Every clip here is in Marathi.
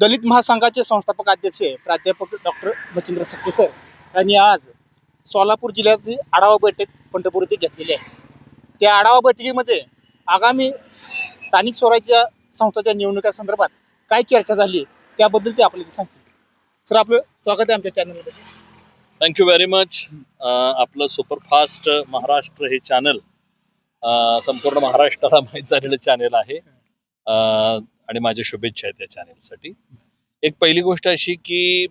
दलित महासंघाचे संस्थापक अध्यक्ष प्राध्यापक डॉक्टर मच्छिंद्र सक्के सर. यांनी आज सोलापूर जिल्ह्याची आढावा बैठक पंढरपूर येथे घेतलेली आहे. त्या आढावा बैठकीमध्ये आगामी स्थानिक स्वराज्य संस्थाच्या निवडणुकीसंदर्भात काय चर्चा झाली त्याबद्दल ते आपल्याला सांगतील. सर आपलं स्वागत आहे आमच्या चॅनलमध्ये थँक्यू व्हेरी मच आपलं सुपरफास्ट महाराष्ट्र हे चॅनल संपूर्ण महाराष्ट्राला माहीत झालेलं चॅनल आहे. आणि माझ्या शुभेच्छा आहेत या चॅनेलसाठी एक पहिली गोष्ट अशी की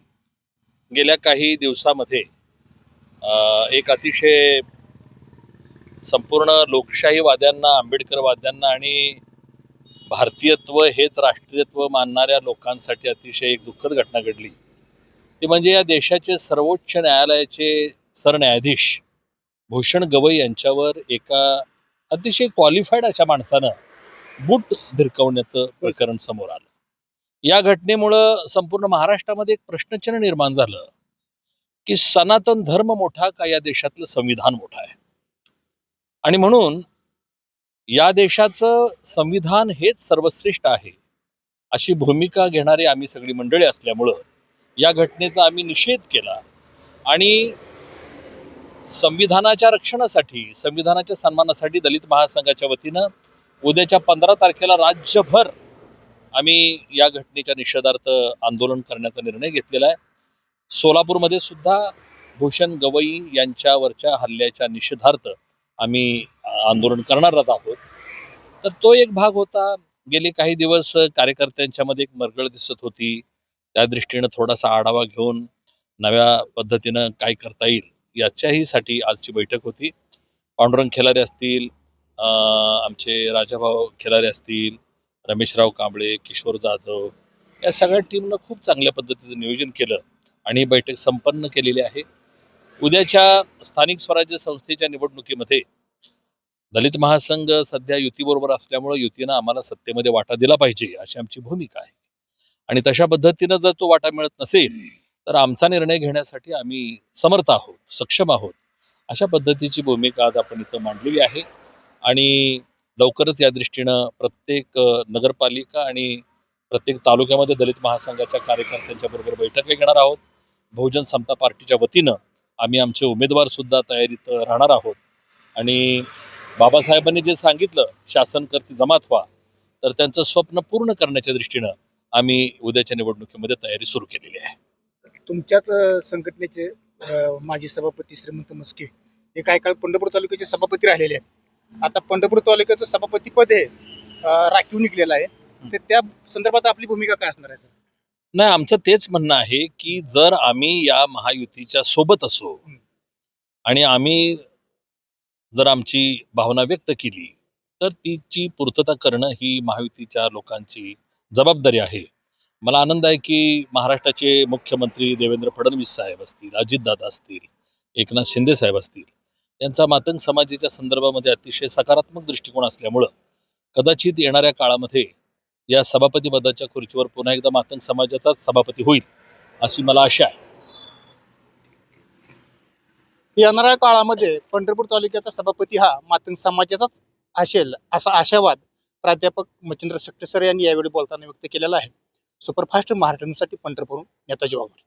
गेल्या काही दिवसामध्ये एक अतिशय संपूर्ण लोकशाहीवाद्यांना आंबेडकरवाद्यांना आणि भारतीयत्व हेच राष्ट्रीयत्व मानणाऱ्या लोकांसाठी अतिशय एक दुःखद घटना घडली. ती म्हणजे या देशाचे सर्वोच्च न्यायालयाचे सरन्यायाधीश भूषण गवई यांच्यावर एका अतिशय क्वालिफाईड अशा माणसानं बूट भिरकवण्याचं प्रकरण समोर आलं. या घटनेमुळं संपूर्ण महाराष्ट्रामध्ये एक प्रश्नचिन्ह निर्माण झालं की सनातन धर्म मोठा का या देशातलं संविधान मोठा आहे? आणि म्हणून या देशाचं संविधान हेच सर्वश्रेष्ठ आहे अशी भूमिका घेणारी आम्ही सगळी मंडळी असल्यामुळं या घटनेचा आम्ही निषेध केला आणि संविधानाच्या रक्षणासाठी संविधानाच्या सन्मानासाठी दलित महासंघाच्या वतीनं उद्याच्या पंधरा तारखेला राज्यभर आम्ही या घटनेच्या निषेधार्थ आंदोलन करण्याचा निर्णय घेतलेला आहे. सोलापूरमध्ये सुद्धा भूषण गवई यांच्यावरच्या हल्ल्याच्या निषेधार्थ आम्ही आंदोलन करणार आहोत. तर तो एक भाग होता. गेले काही दिवस कार्यकर्त्यांच्यामध्ये एक मरगळ दिसत होती. त्या दृष्टीनं थोडासा आढावा घेऊन नव्या पद्धतीनं काय करता येईल याच्याही साठी आजची बैठक होती. पांडुरंग खेलारे असतील आमचे राजाभाऊ खिलारे असतील रमेशराव कांबळे किशोर जाधव या सगळ्या टीमनं खूप चांगल्या पद्धतीचं नियोजन केलं आणि ही बैठक संपन्न केलेली आहे. उद्याच्या स्थानिक स्वराज्य संस्थेच्या निवडणुकीमध्ये दलित महासंघ सध्या युतीबरोबर असल्यामुळे युतीनं आम्हाला सत्तेमध्ये वाटा दिला पाहिजे अशी आमची भूमिका आहे. आणि तशा पद्धतीनं जर तो वाटा मिळत नसेल तर आमचा निर्णय घेण्यासाठी आम्ही समर्थ आहोत सक्षम आहोत. अशा पद्धतीची भूमिका आज आपण इथं मांडलेली आहे. आणि लवकरच या दृष्टीनं प्रत्येक नगरपालिका आणि प्रत्येक तालुक्यामध्ये दलित महासंघाच्या कार्यकर्त्यांच्या बरोबर बैठक घेणार आहोत. बहुजन समता पार्टीच्या वतीनं आम्ही आमचे उमेदवार सुद्धा तयारीत राहणार आहोत. आणि बाबासाहेबांनी जे सांगितलं शासन करती जमात व्हा तर त्यांचं स्वप्न पूर्ण करण्याच्या दृष्टीनं आम्ही उद्याच्या निवडणुकीमध्ये तयारी सुरू केलेली आहे. तुमच्याच संघटनेचे माजी सभापती श्रीमंत मस्के हे काही काळ पंढरपूर तालुक्याचे सभापती राहिलेले आहेत? आता पंढरपूर तालुक्याचं सभापती पद हे अं, राखीव निघलेलं आहे. तर त्या संदर्भात आपली भूमिका काय असणार आहे सर? नाही आमचं तेच म्हणणं आहे की जर आम्ही या महायुतीच्या सोबत असो हं. आणि आम्ही जर आमची भावना व्यक्त केली तर तिची पूर्तता करणं ही महायुतीच्या लोकांची जबाबदारी आहे. मला आनंद आहे की महाराष्ट्राचे मुख्यमंत्री देवेंद्र फडणवीस साहेब असतील अजितदादा असतील एकनाथ शिंदे साहेब असतील यांचा मातंग समाजाच्या संदर्भामध्ये अतिशय सकारात्मक दृष्टिकोन असल्यामुळं कदाचित येणाऱ्या काळामध्ये या सभापती पदाच्या खुर्चीवर पुन्हा एकदा मातंग समाजाचाच सभापती होईल अशी मला आशा आहे. येणाऱ्या काळामध्ये पंढरपूर तालुक्याचा सभापती हा मातंग समाजाचाच असेल असा आशावाद प्राध्यापक मच्छिंद्र सक्टे सर यांनी यावेळी बोलताना व्यक्त केलेला आहे. सुपरफास्ट महाराष्ट्रासाठी पंढरपूर नेताजी वाघमारे.